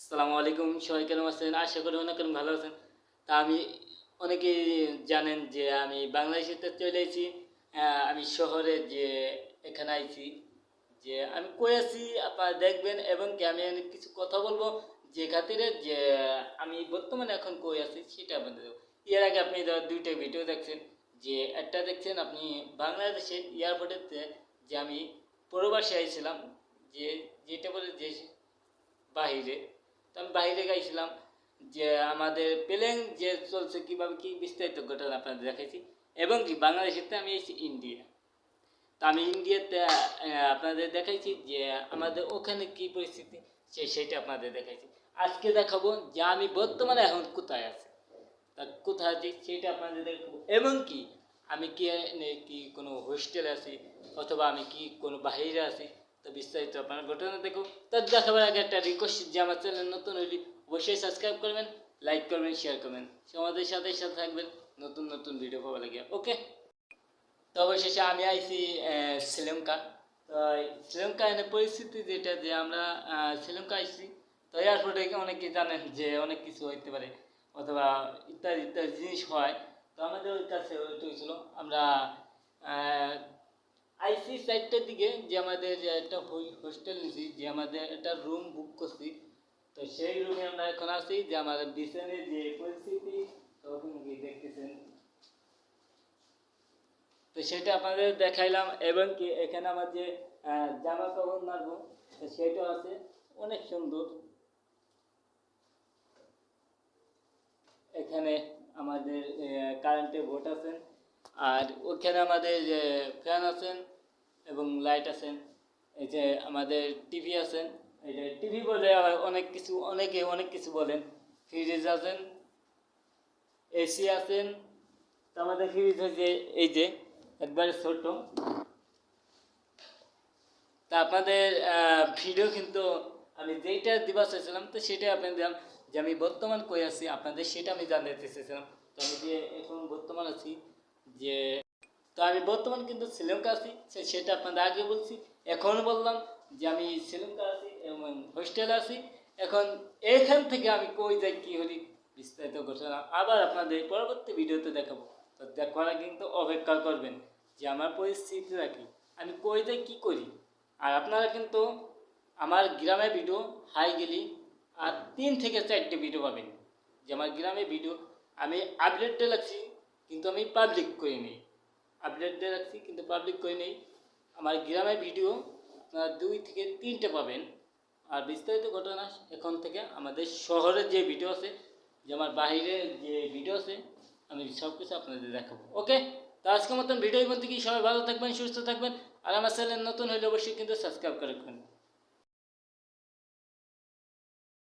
আসসালামু আলাইকুম, সবাই কেমন আছেন? আশা করি অনেক ভালো আছেন। তা আমি, অনেকেই জানেন যে আমি বাংলাদেশেতে চলে এসেছি। আমি শহরে যে এখানে আইছি, যে আমি কই আছি আপনারা দেখবেন, এবং কি আমি অনেক কিছু কথা বলব যে খাতিরে যে আমি বর্তমানে এখন কই আছি সেটা আপনাদের। এর আগে আপনি দুইটা ভিডিও দেখছেন, যে একটা দেখছেন আপনি বাংলাদেশের এয়ারপোর্টেতে যে আমি প্রবাসে আইছিলাম, যে যেটা বলে যে বাহিরে। আমি বাইরে গাইছিলাম যে আমাদের প্লেন যে চলছে, কীভাবে কী বিস্তারিত ঘটনা আপনাদের দেখাইছি, এবং কি বাংলাদেশেতে আমি এসেছি ইন্ডিয়া। তো আমি ইন্ডিয়াতে আপনাদের দেখাইছি যে আমাদের ওখানে কি পরিস্থিতি, সে সেটা আপনাদের দেখাইছি। আজকে দেখাবো যে আমি বর্তমানে এখন কোথায় আছি। তা কোথায় আছি সেটা আপনাদের দেখাবো। এবং কি, আমি কি কি কোনো হোস্টেলে আছি, অথবা আমি কি কোনো বাইরে আছি তো বিস্তারিত আপনার ঘটনা দেখো তার দেখাবার আগে একটা রিকোয়েস্ট যে আমার চ্যানেল নতুন হইলে অবশ্যই সাবস্ক্রাইব করবেন লাইক করবেন শেয়ার করবেন। সমাজের সাথে সাথে থাকবেন, নতুন নতুন ভিডিও পাওয়া লাগে ওকে তো অবশেষে আমি আইছি শ্রীলঙ্কা। তো শ্রীলঙ্কা এনে পরিস্থিতি যেটা যে আমরা শ্রীলঙ্কা আইছি। তো এয়ারপোর্টে অনেকে জানেন যে অনেক কিছু হইতে পারে, অথবা ইত্যাদি ইত্যাদি জিনিস হয়। তো আমাদের ওই কাছে ওইটা হয়েছিল আমরা আইসি সাইটটার দিকে যে আমাদের একটা হোস্টেল নিছি, যে আমাদের একটা রুম বুক করছি, তো সেই রুমে আমরা এখন আছি যে আমাদের বিছানের যে পরিস্থিতি, তখন দেখতেছেন। তো সেটা আপনাদের দেখাইলাম, এবং কি এখানে আমার যে জামা কাপড় মারবো সেটাও আছে, অনেক সুন্দর। এখানে আমাদের কারেন্টে বোট আছেন, আর ওখানে আমাদের যে ফ্যান আছেন এবং লাইট আছেন এই যে আমাদের টিভি আছেন, এই যে টিভি বলে আবার অনেক কিছু, অনেকে অনেক কিছু বলেন। ফ্রিজ আছেন এসি আছেন। তো আমাদের ফ্রিজ হচ্ছে এই যে, একবারে ছোট। তা আপনাদের ভিডিও কিন্তু আমি যেইটা দিবা চাইছিলাম, তো সেটাই আপনাদের দিলাম। যে আমি বর্তমান কই আছি, আপনাদের সেটা আমি জানতে চেয়েছিলাম তো আমি যে এখন বর্তমান আছি, যে তো আমি বর্তমান কিন্তু শ্রীলঙ্কা আছি সেটা আপনাদের আগে বলছি। এখন বললাম যে আমি শ্রীলঙ্কা আছি এবং হোস্টেলে আছি। এখন এখান থেকে আমি কই যাই, কী হলি বিস্তারিত ঘটনা আবার আপনাদের পরবর্তী ভিডিওতে দেখাবো। তো দেখার কিন্তু অপেক্ষা করবেন যে আমার পরিস্থিতিটা কি আমি কই যাই, কী করি। আর আপনারা কিন্তু আমার গ্রামে ভিডিও হাই গেলি আর তিন থেকে চারটে ভিডিও পাবেন। যে আমার গ্রামে ভিডিও আমি আপডেটটা লাগছি কিন্তু আমি পাবলিক করে নিই দিয়ে রাখছি, কিন্তু পাবলিক করে নেই। আমার গ্রামের ভিডিও আপনারা দুই থেকে তিনটে পাবেন। আর বিস্তারিত ঘটনা এখন থেকে আমাদের শহরের যে ভিডিও আছে, যে আমার বাহিরে যে ভিডিও আছে, আমি সব কিছু আপনাদের দেখাবো। ওকে তো আজকের মতন ভিডিওর মধ্যে কি? সবাই ভালো থাকবেন, সুস্থ থাকবেন। আর আমার চ্যানেল নতুন হলে অবশ্যই কিন্তু সাবস্ক্রাইব করে রাখবেন।